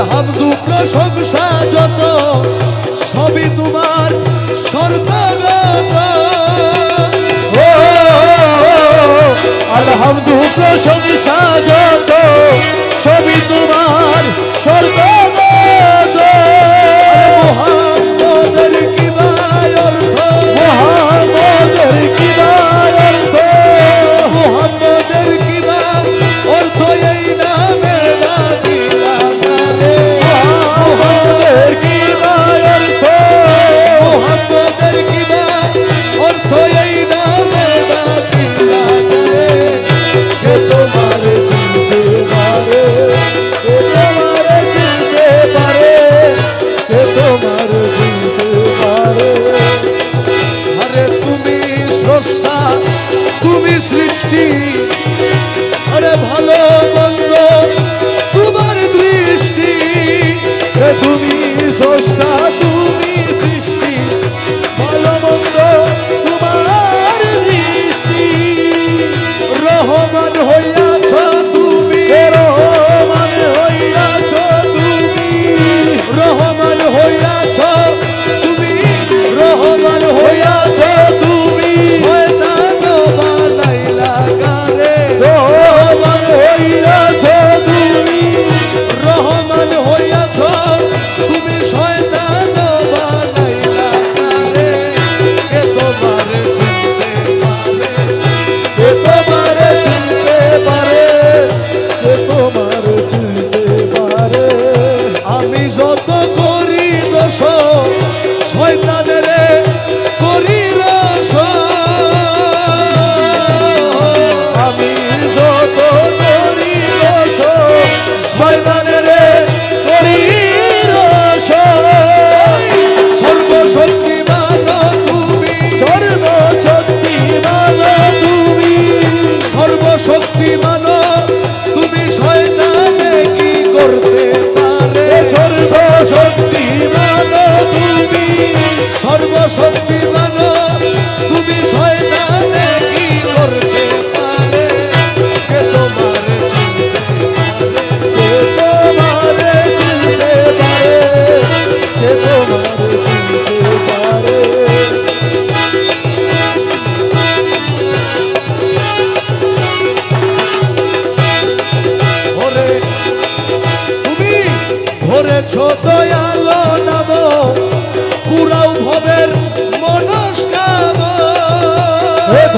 ধাম দুঃখ সংসা যত সবই তোমার স্বর্গগত আলহামদু প্রশংসা যত তুমি স্রষ্টা।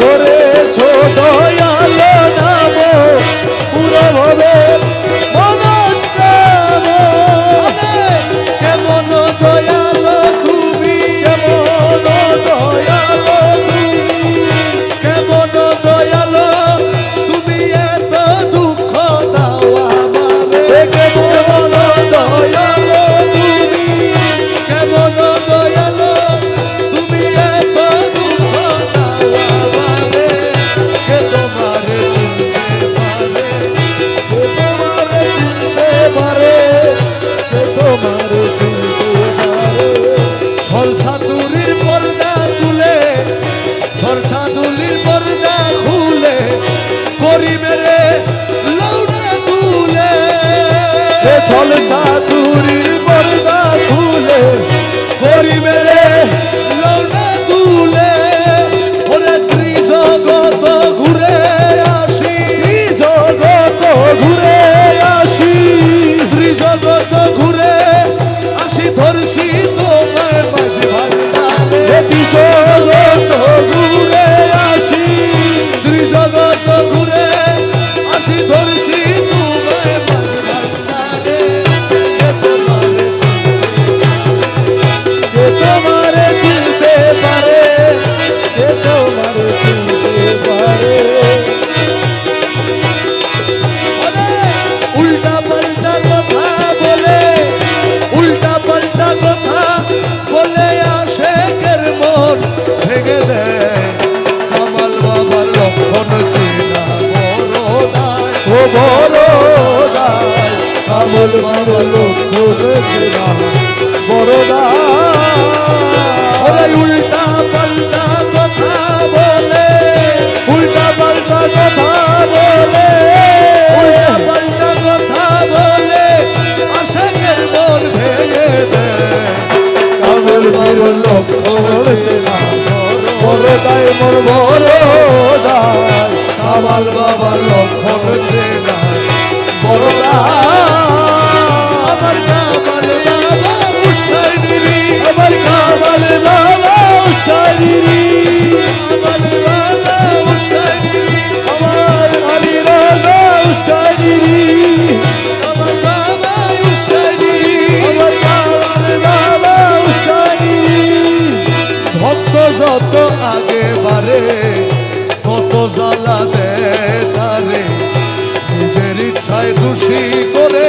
ধরেছো শ্যামল কমল করেছিলাম। বড়দা উল্টা পাল্টা কথা বলে, উল্টা পাল্টা কথা বলে, উল্টা পাল্টা কথা বলে আশাকের মন ভেঙে দেয় কামল কমল করেছিলাম। বড়দাই মোর বড়দাই কামাল বাবার লক্ষণ চেনা বড়দাই খুশি করে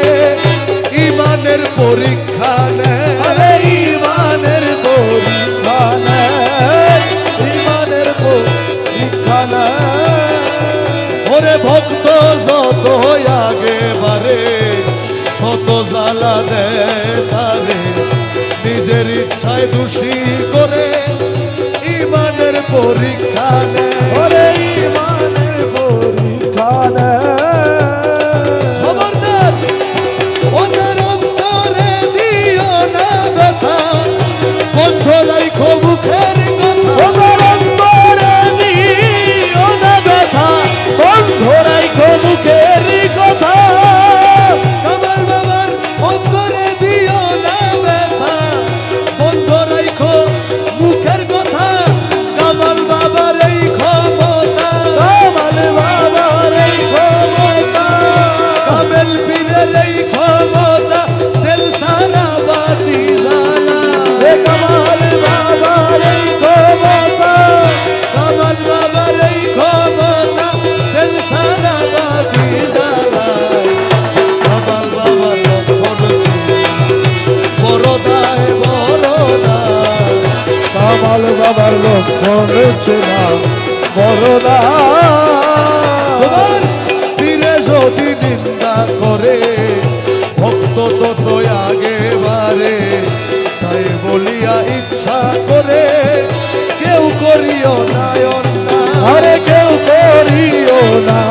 ইমানের পরীক্ষা নেয়। ইমানের ইমানের ভক্ত যত আগে বারে কত জ্বালা দেয় নিজের ইচ্ছায় দোষী করে ইমানের পরীক্ষা নেয়। ইমানের পরীক্ষা বল বাবা লক্ষণ ছেলা বড়রা ফিরে যদি নিন্দা করে ভক্ত তত আগে বারে তাই বলিয়া ইচ্ছা করে কেউ করিও না আরে কেউ করিও না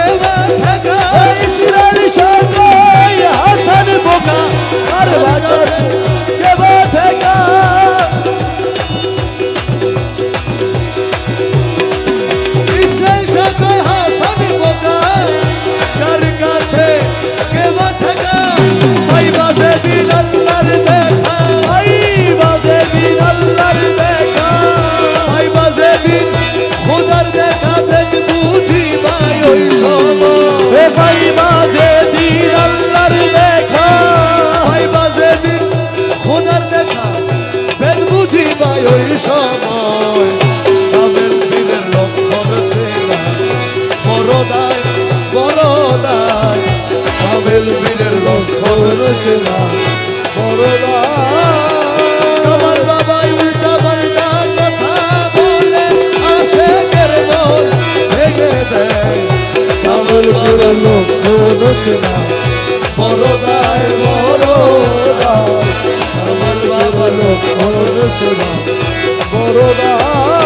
ঢাকা ইসরায়েলি সরকার হাসান বোকা আর বাজার লক্ষ রচনা পরদায় বড়দায় আমার বাবা লক্ষ বড়দায়